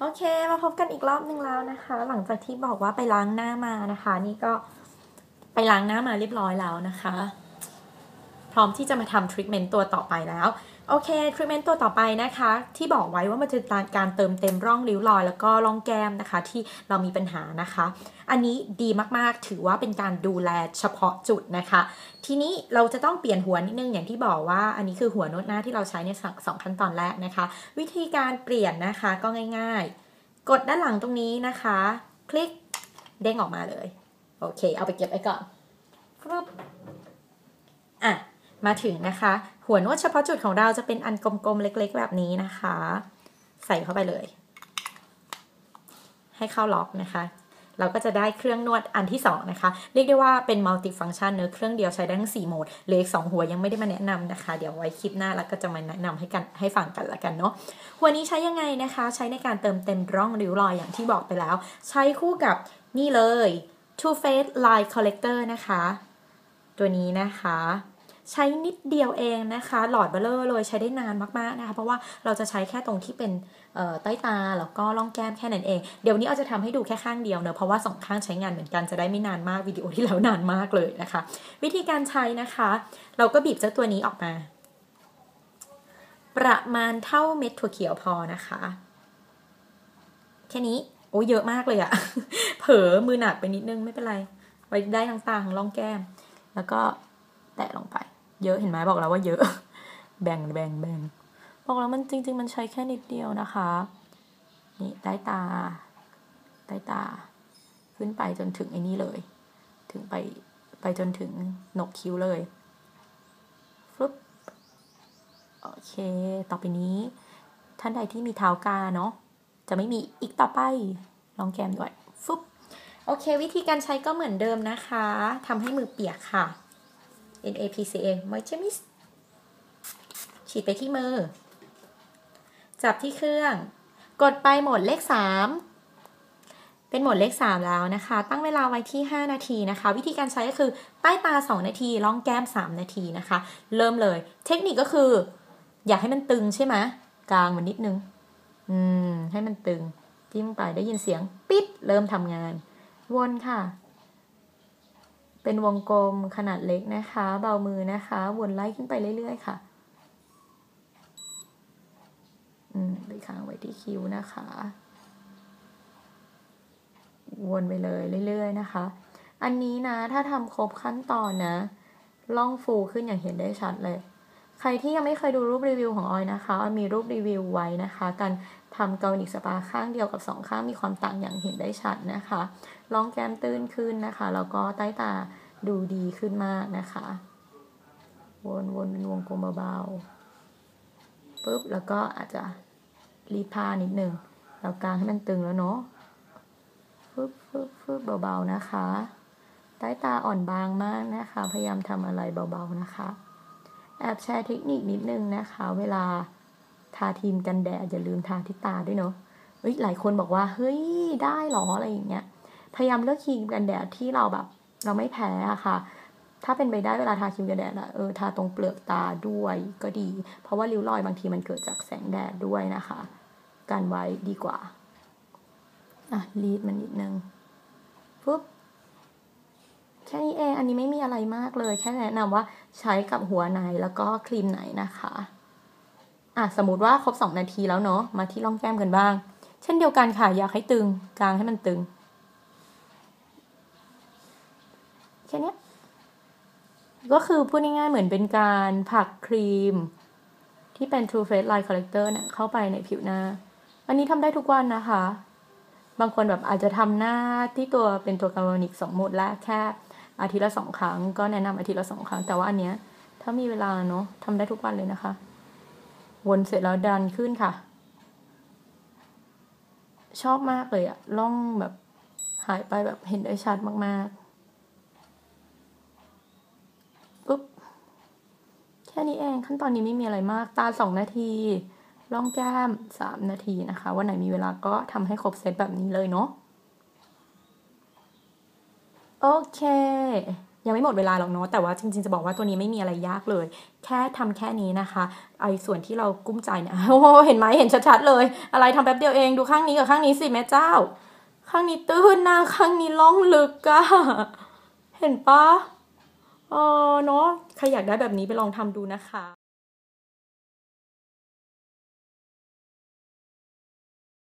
โอเค มาพบกันอีกรอบหนึ่งแล้วนะคะ หลังจากที่บอกว่าไปล้างหน้ามานะคะ นี่ก็ไปล้างหน้ามาเรียบร้อยแล้วนะคะ พร้อมที่จะมาทำทรีทเมนต์ตัวต่อไปแล้ว โอเคทรีทเมนต์ตัวต่อไปนะคะ ที่บอกไว้ว่ามันจะการเติมเต็มร่องริ้วรอย แล้วก็ร่องแก้มนะคะ ที่เรามีปัญหานะคะ อันนี้ดีมากๆถือว่าเป็นการดูแลเฉพาะจุดนะคะ ทีนี้เราจะต้องเปลี่ยนหัวนิดนึงอย่างที่บอกว่า อันนี้คือหัวนวดหน้าที่เราใช้ในสองขั้นตอนแรกนะคะ วิธีการเปลี่ยนนะคะก็ง่าย ๆ กดด้านหลังตรงนี้นะคะ คลิกเด้งออกมาเลยโอเค เอาไปเก็บไว้ก่อนครับอะ มาถึงนะคะ หัวนวดเฉพาะจุดของเราจะเป็นอันกลมๆเล็ก ๆ แบบนี้นะคะ ใส่เข้าไปเลย ให้เข้าล็อกนะคะ เราก็จะได้เครื่องนวดอันที่ 2 นะคะ เรียกได้ว่าเป็นมัลติฟัง c t ชันเนื้อเครื่องเดียวใช้ได้ทั้ง4โหมดเหลืออีก2หัวยังไม่ได้มาแนะนำนะคะ เดี๋ยวไว้คลิปหน้าแล้วก็จะมาแนะนำให้กันให้ฟังกันละกันเนาะหัวนี้ใช้ยังไงนะคะ ใช้ในการเติมเต็มร่องริ้วรอยอย่างที่บอกไปแล้ว ใช้คู่กับนี่เลย Too Faced Line Collector นะคะ ตัวนี้นะคะ ใช้นิดเดียวเองนะคะ หลอดเบลเลอร์เลยใช้ได้นานมากๆนะคะ เพราะว่าเราจะใช้แค่ตรงที่เป็นใต้ตาแล้วก็ร่องแก้มแค่นั้นเอง เดี๋ยวนี้เอาจะทำให้ดูแค่ข้างเดียวเนอะเพราะว่าสองข้างใช้งานเหมือนกันจะได้ไม่นานมากวิดีโอที่แล้วนานมากเลยนะคะ วิธีการใช้นะคะ เราก็บีบเจ้าตัวนี้ออกมา ประมาณเท่าเม็ดถั่วเขียวพอนะคะแค่นี้โอ้เยอะมากเลยอะเผลอมือหนักไปนิดนึงไม่เป็นไรไว้ได้ทั้งตาทั้งร่องแก้ม แล้วก็แตะลงไป เยอะเห็นไหมบอกแล้วว่าเยอะ แบ่งแบ่งแบ่งบอกแล้วมันจริง ๆ มันใช้แค่นิดเดียวนะคะ นี่ใต้ตาใต้ตา ขึ้นไปจนถึงไอ้นี่เลย ถึงไปไปจนถึงหนกคิ้วเลยฟึบโอเค ต่อไปนี้ ท่านใดที่มีเท้ากาเนาะจะไม่มีอีกต่อไป ลองแกมด้วยฟึบโอเค วิธีการใช้ก็เหมือนเดิมนะคะทำให้มือเปียกค่ะ NAPCA Moisture Mist ฉีดไปที่มือ จับที่เครื่อง กดไปโหมดเลข 3 เป็นโหมดเลข 3 แล้วนะคะ ตั้งเวลาไว้ที่ 5 นาทีนะคะ วิธีการใช้ก็คือใต้ตา 2 นาทีล่องแก้ม 3 นาทีนะคะ เริ่มเลย เทคนิคก็คือ อยากให้มันตึงใช่ไหมกลางมันนิดนึง อืม ให้มันตึงจิ้มไปได้ยินเสียง ปิดเริ่มทำงาน วนค่ะ เป็นวงกลมขนาดเล็กนะคะ เบามือนะคะ วนไล่ขึ้นไปเรื่อยๆค่ะ อืมไปค้างไว้ที่คิ้วนะคะ วนไปเลยเรื่อยๆนะคะ อันนี้นะ ถ้าทำครบขั้นตอนนะ ล่องฟูขึ้นอย่างเห็นได้ชัดเลย ใครที่ยังไม่เคยดูรูปรีวิวของออยนะคะออยมีรูปรีวิวไว้นะคะ การทำเกาหนิกสปาข้างเดียวกับสองข้างมีความต่างอย่างเห็นได้ชัดนะคะ ล่องแก้มตื้นขึ้นนะคะ แล้วก็ใต้ตาดูดีขึ้นมากนะคะ วนวนเป็นวงกลมเบาๆปุ๊บแล้วก็อาจจะรีผ้านิดหนึ่งแล้วกางให้มันตึงแล้วเนาะปึ๊บปึ๊บปึ๊บเบาๆนะคะ ใต้ตาอ่อนบางมากนะคะ พยายามทำอะไรเบาๆนะคะ แอบแชร์เทคนิคนิดนึงนะคะ เวลาทาทีมกันแดดอย่าลืมทาที่ตาด้วยเนาะเฮ้ยหลายคนบอกว่า เฮ้ย ได้หรอ อะไรอย่างเงี้ย พยายามเลือกครีมกันแดดที่เราแบบ เราไม่แพ้อะค่ะ ถ้าเป็นไปได้เวลาทาครีมกันแดดอะเออทาตรงเปลือกตาด้วยก็ดี เพราะว่าริ้วรอยบางทีมันเกิดจากแสงแดดด้วยนะคะ กันไว้ดีกว่าอะรีดมันนิดนึงปุ๊บแค่นี้เอง อันนี้ไม่มีอะไรมากเลย แค่แนะนำว่าใช้กับหัวไหนแล้วก็ครีมไหนนะคะ อะ สมมติว่าครบสองนาทีแล้วเนาะ มาที่ร่องแก้มกันบ้าง เช่นเดียวกันค่ะ อยากให้ตึง กลางให้มันตึงแค่นี้ก็คือพูดง่ายๆเหมือนเป็นการผักครีม ที่เป็น True Face Line Corrector เนี่ยเข้าไปในผิวหน้า อันนี้ทำได้ทุกวันนะคะ บางคนแบบอาจจะทำหน้าที่ตัวเป็นตัวกาโรนิกสองโหมดแรกแค่อาทิตย์ละสองครั้ง ก็แนะนำอาทิตย์ละสองครั้ง แต่ว่าอันเนี้ยถ้ามีเวลาเนาะทำได้ทุกวันเลยนะคะ วนเสร็จแล้วดันขึ้นค่ะ ชอบมากเลยอะล่องแบบหายไปแบบเห็นได้ชัดมากๆ ปุ๊บแค่นี้เองขั้นตอนนี้ไม่มีอะไรมาก ตาสองนาทีร่องแก้มสามนาทีนะคะ วันไหนมีเวลาก็ทำให้ครบเซตแบบนี้เลยเนาะโอเค ยังไม่หมดเวลาหรอกเนาะแต่ว่าจริงๆจะบอกว่าตัวนี้ไม่มีอะไรยากเลย แค่ทำแค่นี้นะคะไอ้ส่วนที่เรากุ้มใจเนี่ยโอ้โหเห็นไหมเห็นชัดๆเลย อะไรทำแป๊บเดียวเองดูข้างนี้กับข้างนี้สิแม่เจ้า ข้างนี้ตื้นนะข้างนี้ล่องลึกอะเห็นปะ เออเนาะใครอยากได้แบบนี้ไปลองทำดูนะคะ